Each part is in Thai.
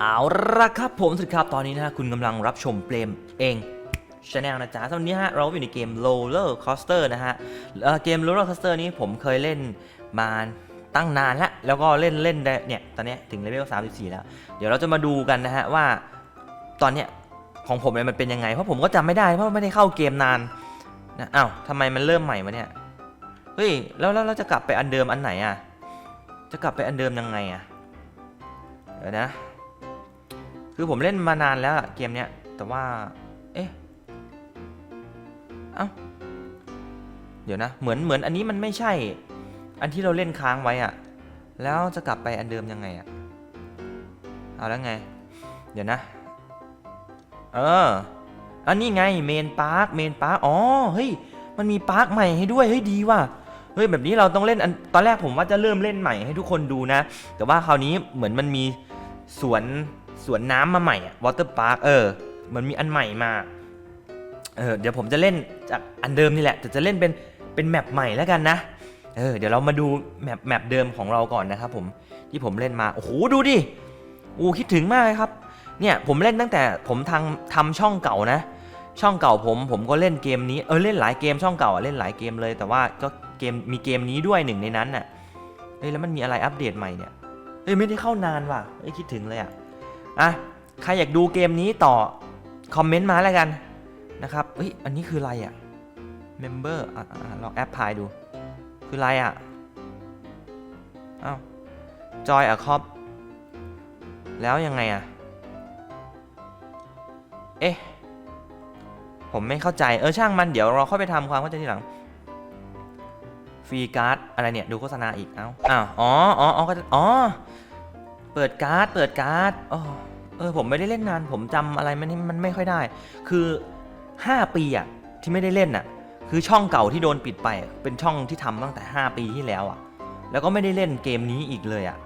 เอาละครับผมสวัสดีครับตอนนี้นะฮะคุณกำลังรับชมเปรมเองชาแนลนะจ๊ะตอนนี้ฮะเราอยู่ในเกม Roller Coaster นะฮะเเกม Roller Coaster นี้ผมเคยเล่นมาตั้งนานแล้วแล้วก็เล่นเล่นได้เนี่ยตอนนี้ถึงเลเวล34 แล้ว เดี๋ยวเราจะมาดูกันนะฮะว่าตอนเนี้ยของผมเนี่ยมันเป็นยังไง เพราะผมก็จำไม่ได้เพราะไม่ได้เข้าเกมนานนะอ้าวทำไมมันเริ่มใหม่มาเนี่ยเฮ้ยแล้วแล้วเราจะกลับไปอันเดิมอันไหนอะจะกลับไปอันเดิมยังไงอะเดี๋ยวนะ คือผมเล่นมานานแล้วเกมเนี้ย แต่ว่า เอ๊ะ เอ้า เดี๋ยวนะ เหมือนเหมือนอันนี้มันไม่ใช่ อันที่เราเล่นค้างไว้อะแล้วจะกลับไปอันเดิมยังไงอะเอาแล้วไง เดี๋ยวนะ เออ อันนี้ไงเมนพาร์ค เมนพาร์ค อ๋อ เฮ้ย มันมีพาร์คใหม่ให้ด้วย เฮ้ยดีว่ะเฮ้ยแบบนี้เราต้องเล่นอันตอนแรกผมว่าจะเริ่มเล่นใหม่ให้ทุกคนดูนะ แต่ว่าคราวนี้เหมือนมันมีสวน สวนน้ำมาใหม่อะวอเตอร์พาร์คเออมันมีอันใหม่มาเออเดี๋ยวผมจะเล่นจากอันเดิมนี่แหละแต่จะเล่นเป็นเป็นแมปใหม่แล้วกันนะเออเดี๋ยวเรามาดูแมปแมปเดิมของเราก่อนนะครับผมที่ผมเล่นมาโอ้โหดูดิโอ้คิดถึงมากเลยครับเนี่ยผมเล่นตั้งแต่ผมทางทำช่องเก่านะ ช่องเก่าผมผมก็เล่นเกมนี้เออเล่นหลายเกมช่องเก่าอะเล่นหลายเกมเลย แต่ว่าก็เกมมีเกมนี้ด้วยหนึ่งในนั้นน่ะเฮ้ยแล้วมันมีอะไรอัปเดตใหม่เนี่ยเฮ้ยไม่ได้เข้านานว่ะเฮ้ยคิดถึงเลยอะ อะใครอยากดูเกมนี้ต่อ คอมเมนต์มาแล้วกันนะครับเฮ้ยอันนี้คืออะไรอะ Member อะลองแอปพลายดู คืออะไรอะอ้าว Joy a Cop แล้วยังไงอะ เอ๊ะ ผมไม่เข้าใจเออช่างมันเดี๋ยวเราเข้าไปทำความเข้าใจทีหลังฟรีการ์ดอะไรเนี่ย ดูโฆษณาอีก เอ้าอ้าวอ๋ออ๋ออ๋อก็อ๋อ เปิดการ์ด เปิดการ์ดอ๋อเออ ผมไม่ได้เล่นนาน ผมจำอะไรมันมันไม่ค่อยได้ คือ 5 ปีอะที่ไม่ได้เล่นอะคือช่องเก่าที่โดนปิดไป เป็นช่องที่ทำตั้งแต่ 5 ปีที่แล้วอะแล้วก็ไม่ได้เล่นเกมนี้อีกเลยอะ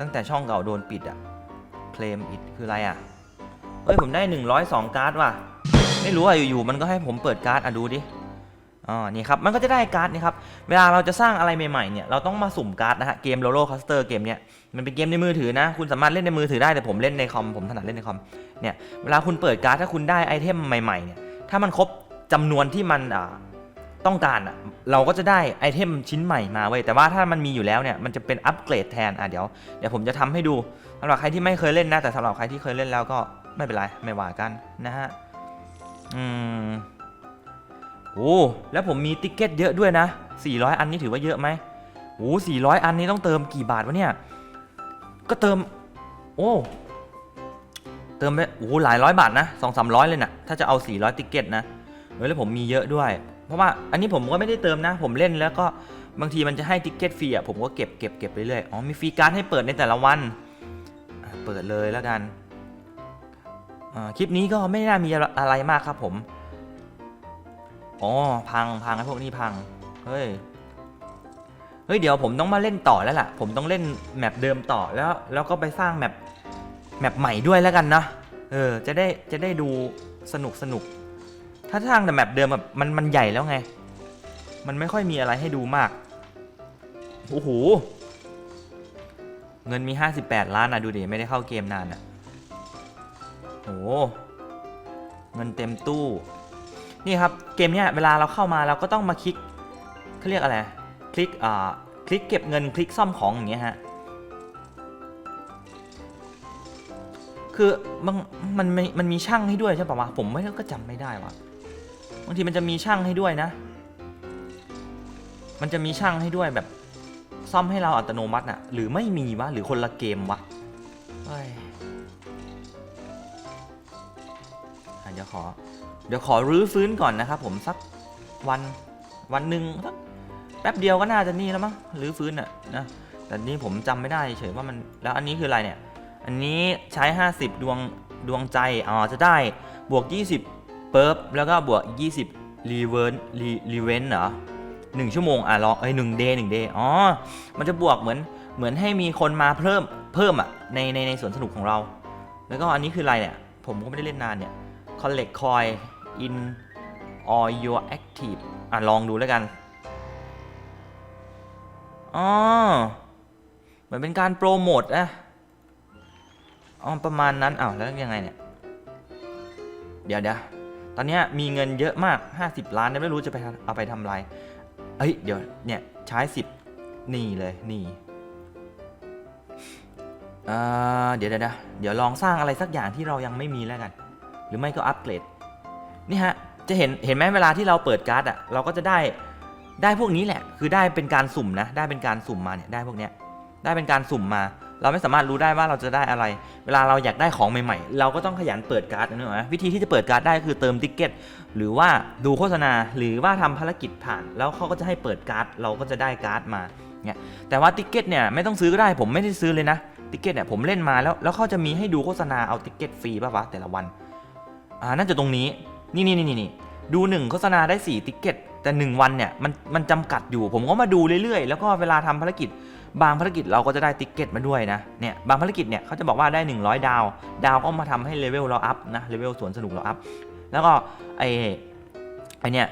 ตั้งแต่ช่องเก่าโดนปิดอะเคลมอิดคืออะไรอะเฮ้ยผมได้ 102 การ์ดว่ะ ไม่รู้อะอยู่ๆมันก็ให้ผมเปิดการ์ดอะดูดิ อ๋อนี่ครับมันก็จะได้การ์ดนี่ครับเวลาเราจะสร้างอะไรใหม่ๆเนี่ยเราต้องมาสุ่มการ์ดนะฮะเกม Roller Coaster เกมเนี้ยมันเป็นเกมในมือถือนะ คุณสามารถเล่นในมือถือได้แต่ผมเล่นในคอมผมถนัดเล่นในคอมเนี่ยเวลาคุณเปิดการ์ดถ้าคุณได้ไอเทมใหม่ๆเนี่ยถ้ามันครบจำนวนที่มันอ่าต้องการอะเราก็จะได้ไอเทมชิ้นใหม่มาเว้ยแต่ว่าถ้ามันมีอยู่แล้วเนี่ยมันจะเป็นอัปเกรดแทนอะเดี๋ยวเดี๋ยวผมจะทำให้ดูสำหรับใครที่ไม่เคยเล่นนะแต่สำหรับใครที่เคยเล่นแล้วก็ไม่เป็นไรไม่ว่ากันนะฮะอืม โอ้แล้วผมมีติ๊กเก็ตเยอะด้วยนะ 400 อันนี้ถือว่าเยอะไหมโอ้400อันนี้ต้องเติมกี่บาทวะเนี่ย ก็เติม โอ้ เติมไปโอ้หลายร้อยบาทนะสองสามร้อยเลยนะ่ะ ถ้าจะเอา400ติ๊กเก็ตนะเฮ้ยแล้วผมมีเยอะด้วย เพราะว่าอันนี้ผมก็ไม่ได้เติมนะ ผมเล่นแล้วก็บางทีมันจะให้ติ๊กเก็ตฟรีอะ ผมก็เก็บเก็บเก็บไปเรื่อย อ๋อ มีฟรีการ์ดให้เปิดในแต่ละวัน เปิดเลยแล้วกัน คลิปนี้ก็ไม่น่ามีอะไรมากครับผม อ๋อพังพังไอ้พวกนี้พัง เฮ้ย เฮ้ยเดี๋ยวผมต้องมาเล่นต่อแล้วล่ะ ผมต้องเล่นแมปเดิมต่อแล้ว แล้วก็ไปสร้างแมปแมปใหม่ด้วยแล้วกันนะ เออ จะได้จะได้ดูสนุกสนุก ถ้าสร้างแต่แมปเดิมแบบมันมันใหญ่แล้วไง มันไม่ค่อยมีอะไรให้ดูมาก โอ้โห เงินมี 58 ล้านอะดูดิ ไม่ได้เข้าเกมนานอะโอ้โหเงินเต็มตู้ นี่ครับเกมเนี้ยเวลาเราเข้ามาเราก็ต้องมาคลิกเขาเรียกอะไรคลิกอ่าคลิกเก็บเงินคลิกซ่อมของอย่างเงี้ยฮะคือมันมันมันมีช่างให้ด้วยใช่ป่าวะผมไม่ก็จำไม่ได้วะบางทีมันจะมีช่างให้ด้วยนะ มันจะมีช่างให้ด้วยแบบซ่อมให้เราอัตโนมัติน่ะ หรือไม่มีวะหรือคนละเกมวะเฮ้ย เดี๋ยวขอ เดี๋ยวขอรื้อฟื้นก่อนนะครับผมสักวันวันหนึ่งสักแป๊บเดียวก็น่าจะนี่แล้วมั้งรื้อฟื้นอะนะแต่นี่ผมจำไม่ได้เฉยว่ามันแล้วอันนี้คืออะไรเนี่ย อันนี้ใช้ 50 ดวงดวงใจอ๋อจะได้บวก 20เปิร์ฟแล้วก็บวกอีก20รีเวิร์นรีรีเวนเหรอหนึ่งชั่วโมงอะรอเอ้ยหนึ่งเดย์หนึ่งเดย์อ๋อมันจะบวกเหมือนเหมือนให้มีคนมาเพิ่มเพิ่มอะในในในสวนสนุกของเรา แล้วก็อันนี้คืออะไรเนี่ย ผมก็ไม่ได้เล่นนานเนี่ย collect coin in all your active อะ ลองดูแล้วกัน อ๋อ เหมือนเป็นการโปรโมทนะอ๋อ ประมาณนั้นอ้าวแล้วยังไงเนี่ย เดี๋ยวเดี๋ยวตอนนี้มีเงินเยอะมาก 50 ล้านเนี่ยไม่รู้จะไปเอาไปทำอะไร เอ้ย เดี๋ยว เนี่ย ใช้สิบนี่เลย นี่เอ่อเดี๋ยวเดี๋ยวเดี๋ยวเดี๋ยวลองสร้างอะไรสักอย่างที่เรายังไม่มีแล้วกัน หรือไม่ก็อัปเกรดนี่ฮะจะเห็นเห็นไหมเวลาที่เราเปิดการ์ดอะเราก็จะได้ได้พวกนี้แหละ คือได้เป็นการสุ่มนะได้เป็นการสุ่มมาเนี่ยได้พวกเนี้ยได้เป็นการสุ่มมา เราไม่สามารถรู้ได้ว่าเราจะได้อะไร เวลาเราอยากได้ของใหม่ๆ เราก็ต้องขยันเปิดการ์ดนึกออกไหมวิธีที่จะเปิดการ์ดได้คือเติมติ๊กเก็ตหรือว่าดูโฆษณาหรือว่าทำภารกิจผ่าน แล้วเขาก็จะให้เปิดการ์ดเราก็จะได้การ์ดมาเนี่ยแต่ว่าติ๊กเก็ตเนี่ยไม่ต้องซื้อก็ได้ผมไม่ได้ซื้อเลยนะติ๊กเก็ตเนี่ยผมเล่นมาแล้วแล้วเขาจะมีให้ดูโฆษณาเอาติ๊กเก็ตฟรีป่ะวะแต่ละวัน อ่าน่าจะตรงนี้นี่นี่นี่นี่ดูหนึ่งโฆษณาได้4ติ๊กเก็ตแต่ 1 วันเนี่ยมันมันจำกัดอยู่ผมก็มาดูเรื่อยๆ แล้วก็เวลาทำภารกิจ บางภารกิจเราก็จะได้ติ๊กเก็ตมาด้วยนะเนี่ยบางภารกิจเนี่ยเขาจะบอกว่าได้ 100 ดาว ดาวก็มาทำให้เลเวลเราอัพนะเลเวลสวนสนุกเราอัพแล้วก็ไอไอเนี่ย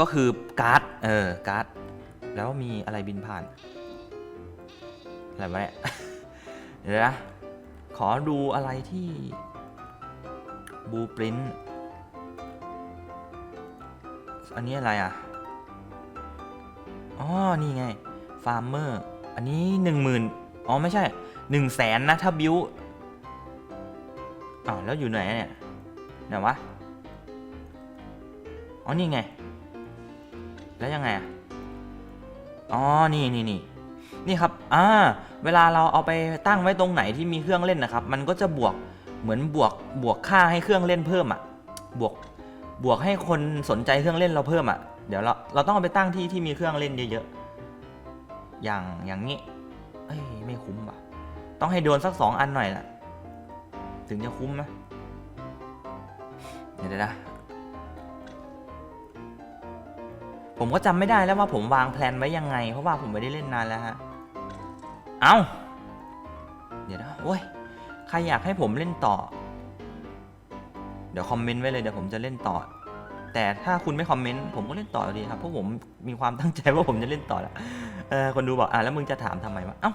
ก็คือการ์ดเออการ์ดแล้วมีอะไรบินผ่านอะไรวะเนี่ยเดี๋ยวนะขอดูอะไรที่ บูปรินอันนี้อะไรอะ อ๋อ นี่ไง ฟาร์มเมอร์ อันนี้หนึ่งหมื่นอ๋อ ไม่ใช่หนึ่งแสนนะ ถ้าบิวอ้าวแล้วอยู่ไหนเนี่ย ไหนวะ อ๋อ นี่ไง แล้วยังไงอะ อ๋อ นี่นี่นี่นี่ครับ อ่า เวลาเราเอาไปตั้งไว้ตรงไหนที่มีเครื่องเล่นนะครับ มันก็จะบวก เหมือนบวกบวกค่าให้เครื่องเล่นเพิ่มอะบวกบวกให้คนสนใจเครื่องเล่นเราเพิ่มอะเดี๋ยวเราเราต้องเอาไปตั้งที่ที่มีเครื่องเล่นเยอะๆอย่างอย่างนี้เอ้ยไม่คุ้มว่ะ ต้องให้โดนสักสองอันหน่อยละถึงจะคุ้มนะเดี๋ยวเดี๋ยนะผมก็จำไม่ได้แล้วว่าผมวางแผนไว้ยังไง เพราะว่าผมไม่ได้เล่นนานแล้วฮะ เอาเดี๋ยวนะโอ้ย ใครอยากให้ผมเล่นต่อ เดี๋ยวคอมเมนต์ไว้เลยเดี๋ยวผมจะเล่นต่อ แต่ถ้าคุณไม่คอมเมนต์ผมก็เล่นต่อดีครับเพราะผมมีความตั้งใจว่าผมจะเล่นต่อแล้วเออคนดูบอกอะแล้วมึงจะถามทำไมวะเอ้า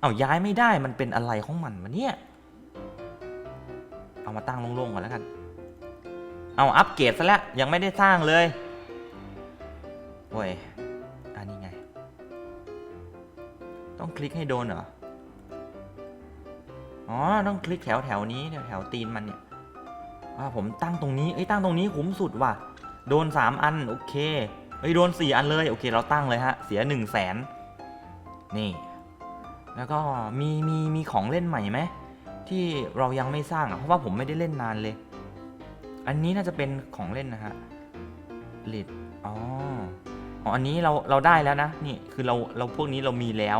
เอ้าย้ายไม่ได้มันเป็นอะไรของมันวะเนี่ย เอามาตั้งโล่งๆก่อนแล้วกัน เอาอัปเกรดซะแล้วยังไม่ได้สร้างเลยโอ้ยอันนี้ไง ต้องคลิกให้โดนเหรอ อ๋อ ต้องคลิกแถวแถวนี้แถวแถวตีนมันเนี่ยว่าผมตั้งตรงนี้ เอ้ยตั้งตรงนี้คุ้มสุดว่ะ โดน 3 อัน โอเค เอ้ยโดน 4 อันเลย โอเค เราตั้งเลยฮะ เสีย 1 0 0 0 0แสนนี่ แล้วก็มีมีมีของเล่นใหม่ไหมที่เรายังไม่สร้างอะ เพราะว่าผมไม่ได้เล่นนานเลย อันนี้น่าจะเป็นของเล่นนะฮะลิดอ๋อ อ๋อ อันนี้เราเราได้แล้วนะ นี่คือเราเราพวกนี้เรามีแล้ว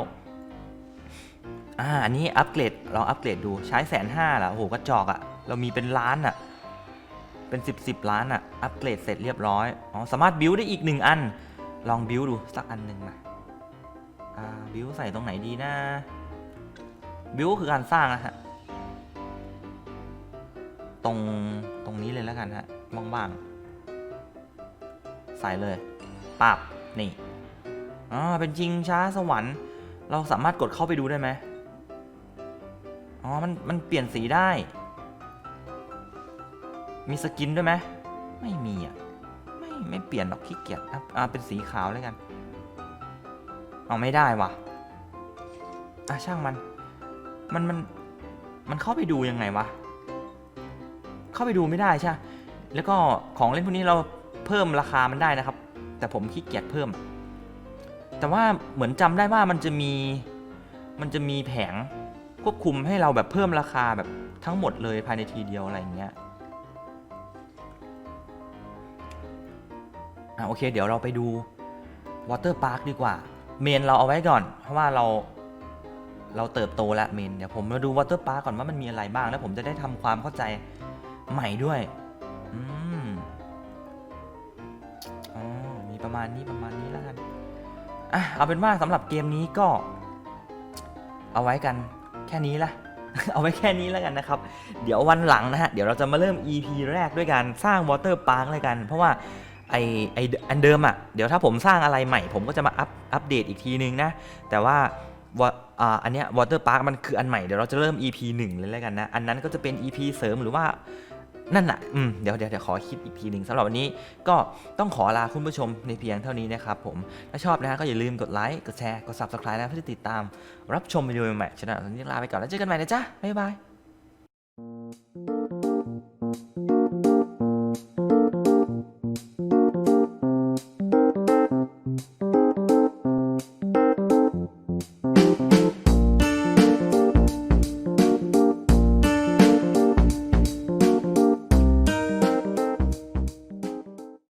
อ่าอันนี้อัปเกรดลองอัปเกรดดูใช้แสนห้าละโอ้โหกระจอกอะเรามีเป็นล้านอะเป็นสิบสิบล้านอะอัปเกรดเสร็จเรียบร้อยอ๋อสามารถบิวได้อีกหนึ่งอัน ลองบิวดูสักอันหนึ่งมาอ่าบิวใส่ตรงไหนดีนะบิวคือการสร้างนะฮะตรงตรงนี้เลยแล้วกันฮะบ้างๆใส่เลยปับนี่อ่าเป็นจริงช้าสวรรค์ เราสามารถกดเข้าไปดูได้ไหม อ๋อ มัน มันเปลี่ยนสีได้ มีสกินด้วยไหม ไม่มีอะ ไม่ ไม่เปลี่ยนหรอกขี้เกียจอะอ่าเป็นสีขาวแล้วกัน เอาไม่ได้ว่ะ อะช่างมัน มัน มัน มันเข้าไปดูยังไงวะ เข้าไปดูไม่ได้ใช่ แล้วก็ของเล่นพวกนี้เราเพิ่มราคามันได้นะครับ แต่ผมขี้เกียจเพิ่ม แต่ว่าเหมือนจำได้ว่ามันจะมี มันจะมีแผง ควบคุมให้เราแบบเพิ่มราคาแบบทั้งหมดเลยภายในทีเดียวอะไรอย่างเงี้ยอะโอเค เดี๋ยวเราไปดูวอเตอร์พาร์คดีกว่า เมนเราเอาไว้ก่อน เพราะว่าเราเราเติบโตแล้วเมนเดี๋ยวผมมาดูวอเตอร์พาร์คก่อนว่ามันมีอะไรบ้าง แล้วผมจะได้ทำความเข้าใจใหม่ด้วยอืมอ๋อมีประมาณนี้ประมาณนี้แล้วกันอะเอาเป็นว่าสำหรับเกมนี้ก็เอาไว้กัน แค่นี้ละ เอาไว้แค่นี้แล้วกันนะครับ เดี๋ยววันหลังนะฮะ เดี๋ยวเราจะมาเริ่ม EP แรกด้วยการสร้างวอเตอร์พาร์คเลยกัน เพราะว่าไอไออันเดิมอะ่ะ เดี๋ยวถ้าผมสร้างอะไรใหม่ ผมก็จะมาอัปอัปเดตอีกทีนึงนะ แต่ว่าวอาอันเนี้ยวอเตอร์พาร์คมันคืออันใหม่ เดี๋ยวเราจะเริ่ม EP 1 เลยแล้วกันนะ อันนั้นก็จะเป็น EP เสริมหรือว่า นั่นน่ะอืมเดี๋ยวเดี๋ยวเดี๋ยวขอคิดอีกทีหนึ่งสำหรับวันนี้ก็ต้องขอลาคุณผู้ชมในเพียงเท่านี้นะครับผม ถ้าชอบนะฮะก็อย่าลืมกดไลค์ กดแชร์ กด subscribe นะเพื่อจะติดตามรับชมวิดีโอใหม่ๆฉะนั้นวันนี้ลาไปก่อนแล้วเจอกันใหม่นะจ๊ะ บ๊ายบาย